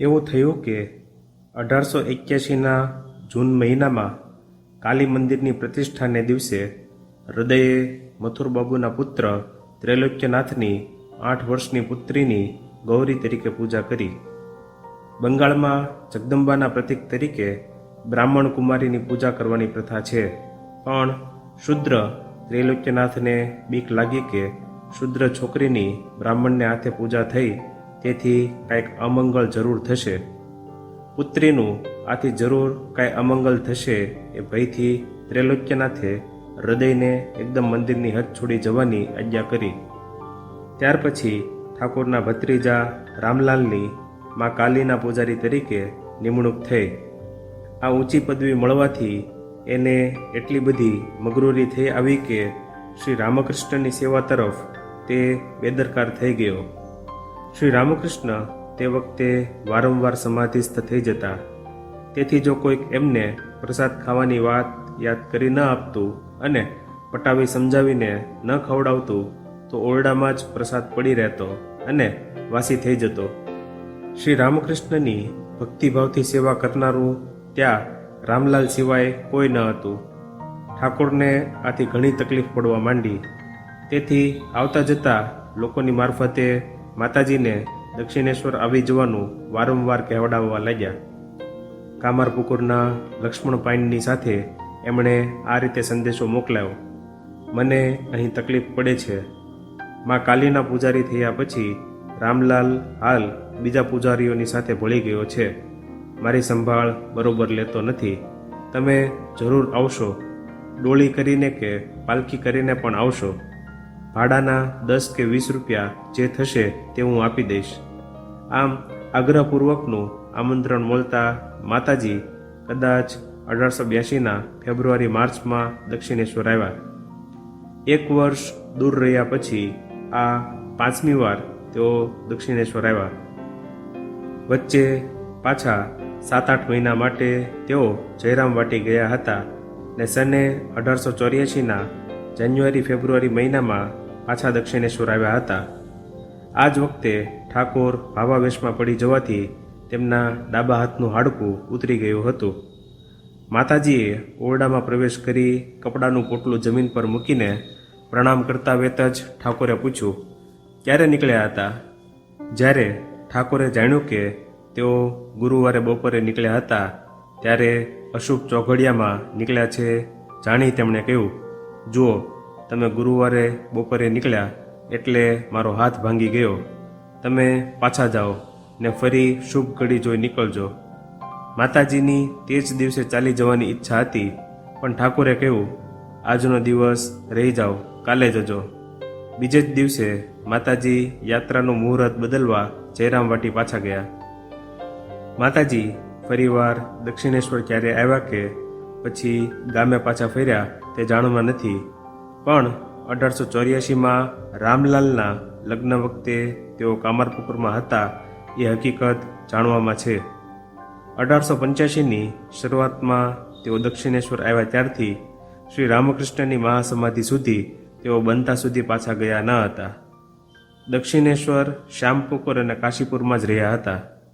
એવું થયું કે અઢારસો એક્યાસીના જૂન મહિનામાં કાલી મંદિરની પ્રતિષ્ઠાને દિવસે હૃદયે મથુરબાબુના પુત્ર ત્રૈલોક્યનાથની આઠ વર્ષની પુત્રીની ગૌરી તરીકે પૂજા કરી. બંગાળમાં જગદંબાના પ્રતીક તરીકે બ્રાહ્મણ કુમારીની પૂજા કરવાની પ્રથા છે. પણ શુદ્ર ત્રૈલોક્યનાથને બીક લાગી કે શુદ્ર છોકરીની બ્રાહ્મણને હાથે પૂજા થઈ તેથી કાંઈક અમંગળ જરૂર થશે. પુત્રીનું આથી જરૂર કાંઈ અમંગલ થશે એ ભયથી ત્રૈલોક્યનાથે હૃદયને એકદમ મંદિરની હદ છોડી જવાની આજ્ઞા કરી. ત્યાર પછી ઠાકોરના ભત્રીજા રામલાલની મા કાલીના પૂજારી તરીકે નિમણૂક થઈ. આ ઊંચી પદવી મળવાથી એને એટલી બધી મગરૂરી થઈ આવી કે શ્રી રામકૃષ્ણની સેવા તરફ તે બેદરકાર થઈ ગયો. શ્રી રામકૃષ્ણ તે વખતે વારંવાર સમાધિસ્થ થઈ જતા. તેથી જો કોઈક એમને પ્રસાદ ખાવાની વાત યાદ કરી ન આપતું અને પટાવી સમજાવીને ન ખવડાવતું, તો ઓરડામાં જ પ્રસાદ પડી રહેતો અને વાસી થઈ જતો. શ્રી રામકૃષ્ણની ભક્તિભાવથી સેવા કરનારું ત્યાં રામલાલ સિવાય કોઈ ન હતું. ઠાકોરને આથી ઘણી તકલીફ પડવા માંડી. તેથી આવતા જતા લોકોની મારફતે માતાજીને દક્ષિણેશ્વર આવી જવાનું વારંવાર કહેવડાવવા લાગ્યા. કામારપુકુરના લક્ષ્મણ પાઇનની સાથે એમણે આ રીતે સંદેશો મોકલાયો. મને અહીં તકલીફ પડે છે. માં કાલીના પૂજારી થયા પછી રામલાલ હાલ બીજા પૂજારીઓની સાથે ભળી ગયો છે. મારી સંભાળ બરોબર લેતો નથી. તમે જરૂર આવશો. ડોળી કરીને કે પાલખી કરીને પણ આવશો. ભાડાના દસ કે વીસ રૂપિયા જે થશે તે હું આપી દઈશ. આમ આગ્રહપૂર્વકનું આમંત્રણ મળતા માતાજી કદાચ અઢારસો બ્યાસીના ફેબ્રુઆરી માર્ચમાં દક્ષિણેશ્વર આવ્યા. એક વર્ષ દૂર રહ્યા પછી આ પાંચમી વાર તેઓ દક્ષિણેશ્વર આવ્યા. વચ્ચે પાછા સાત આઠ મહિના માટે તેઓ જયરામ વાટી ગયા હતા ને સને અઢારસો ચોર્યાસીના જાન્યુઆરી ફેબ્રુઆરી મહિનામાં પાછા દક્ષિણેશ્વર આવ્યા હતા. આ જ વખતે ઠાકોર ભાવાવેશમાં પડી જવાથી તેમના ડાબા હાથનું હાડકું ઉતરી ગયું હતું. માતાજીએ ઓરડામાં પ્રવેશ કરી કપડાનું પોટલું જમીન પર મૂકીને પ્રણામ કરતા વેત જ ઠાકોરે પૂછ્યું, ક્યારે નીકળ્યા હતા? જ્યારે ઠાકોરે જાણ્યું કે તેઓ ગુરુવારે બપોરે નીકળ્યા હતા, ત્યારે અશુભ ચોઘડિયામાં નીકળ્યા છે જાણી તેમણે કહ્યું, જુઓ તમે ગુરુવારે, બપોરે નીકળ્યા એટલે મારો હાથ ભાંગી ગયો. તમે પાછા જાઓ ને ફરી શુભ ઘડી જોઈ નીકળજો. માતાજીની તે જ દિવસે ચાલી જવાની ઈચ્છા હતી, પણ ઠાકોરે કહ્યું, આજનો દિવસ રહી જાઓ, કાલે જજો. બીજે જ દિવસે માતાજી યાત્રાનું મુહૂર્ત બદલવા જયરામ વાટી પાછા ગયા. માતાજી ફરીવાર દક્ષિણેશ્વર ક્યારે આવ્યા કે પછી ગામે પાછા ફર્યા તે જાણવા નથી. પણ અઢારસો ચોર્યાસીમાં રામલાલના લગ્ન વખતે તેઓ કામરપુકુરમાં હતા, એ હકીકત જાણવામાં છે. અઢારસો પંચ્યાસીની શરૂઆતમાં તેઓ દક્ષિણેશ્વર આવ્યા ત્યારથી શ્રી રામકૃષ્ણની મહાસમાધિ સુધી તેઓ બનતા સુધી પાછા ગયા ન હતા. દક્ષિણેશ્વર શ્યામપુકુર અને કાશીપુરમાં જ રહ્યા હતા.